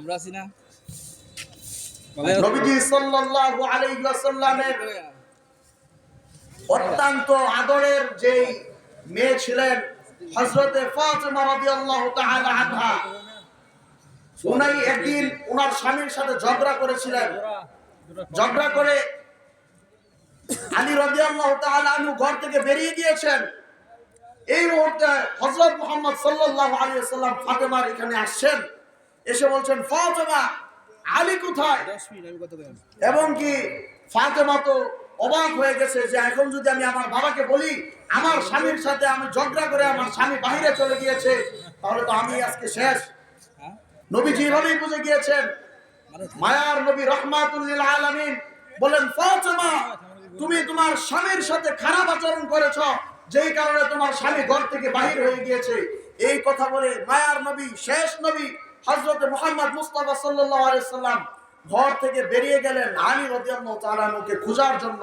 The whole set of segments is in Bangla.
আমরা আছি না। নবীজি সাল্লাল্লাহু আলাইহি ওয়াসাল্লামের অত্যন্ত আদরের যেই মেয়ে ছিলেন হযরতে ফাতিমা রাদিয়াল্লাহু তাআলা আনহা উনি একদিন ওনার স্বামীর সাথে ঝগড়া করেছিলেন। ঝগড়া করে আলী রাদিয়াল্লাহু তাআলা আনহু ঘর থেকে বেরিয়ে গিয়েছেন। এই মুহূর্তে হযরত মুহাম্মদ সাল্লাল্লাহু আলাইহি ওয়াসাল্লাম ফাতেমার এখানে আসছেন। এসে বলছেন ফাতেমা আলী কোথায়? এবং কি ফাতেমা তো অবাক হয়ে গেছে যে এখন যদি আমি আমার বাবাকে বলি আমার স্বামীর সাথে আমি ঝগড়া করে আমার স্বামী বাহিরে চলে গিয়েছে তাহলে তো আমি আজকে শেষ। হ্যাঁ? নবীজি এভাবেই বুঝে গিয়েছেন। মায়ার নবী রহমাতুল্লিল আলামিন বলেন ফাতেমা তুমি তোমার স্বামীর সাথে খারাপ আচরণ করেছ যেই কারণে তোমার স্বামী ঘর থেকে বাহির হয়ে গিয়েছে। এই কথা বলে মায়ার নবী শেষ নবী হযরত মুহাম্মদ মুস্তাফা সাল্লাম ঘর থেকে বেরিয়ে গেলেন আলী রাদিয়াল্লাহু তাআলা আনহুকে খোঁজার জন্য।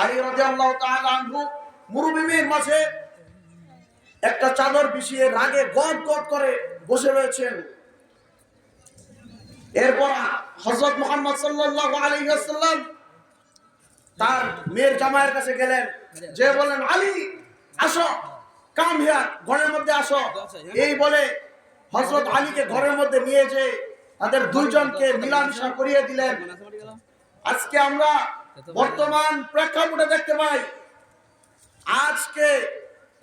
আলী রাদিয়াল্লাহু মরুভূমির মাঝে একটা চাদর বিছিয়ে রাগে গদ গদ করে বসে রয়েছেন। এরপর হজরত মোহাম্মদ সাল্লাল্লাহু আলাইহি ওয়াসাল্লাম তার মেয়ের জামাইয়ের কাছে গেলেন। যে বলেন আলী আসো কাম হিয়ার ঘরের মধ্যে আসো। এই বলে হযরত আলীকে ঘরের মধ্যে নিয়ে যে তাদের দুইজনকে মিলামিশা করিয়ে দিলেন। আজকে আমরা বর্তমান প্রেক্ষাপটে দেখতে পাই, আজকে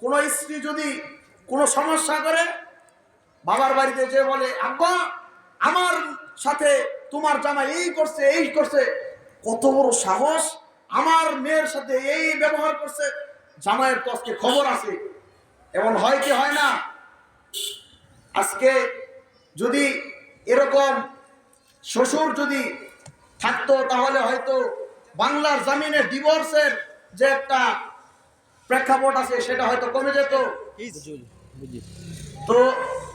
কোন স্ত্রী যদি কোনো সমস্যা করে, বাবার বাড়িতে যে বলে, আব্বা, আমার সাথে তোমার জামাই এই করছে এই করছে। কত বড় সাহস, আমার মেয়ের সাথে এই ব্যবহার করছে। জামাইয়ের তো আজকে খবর আছে। এমন হয় কি হয় না? আজকে যদি এরকম শ্বশুর যদি থাকতো তাহলে হয়তো বাংলার জামিনে ডিভোর্সের যে একটা প্রেক্ষাপট আছে সেটা হয়তো কমে যেত। তো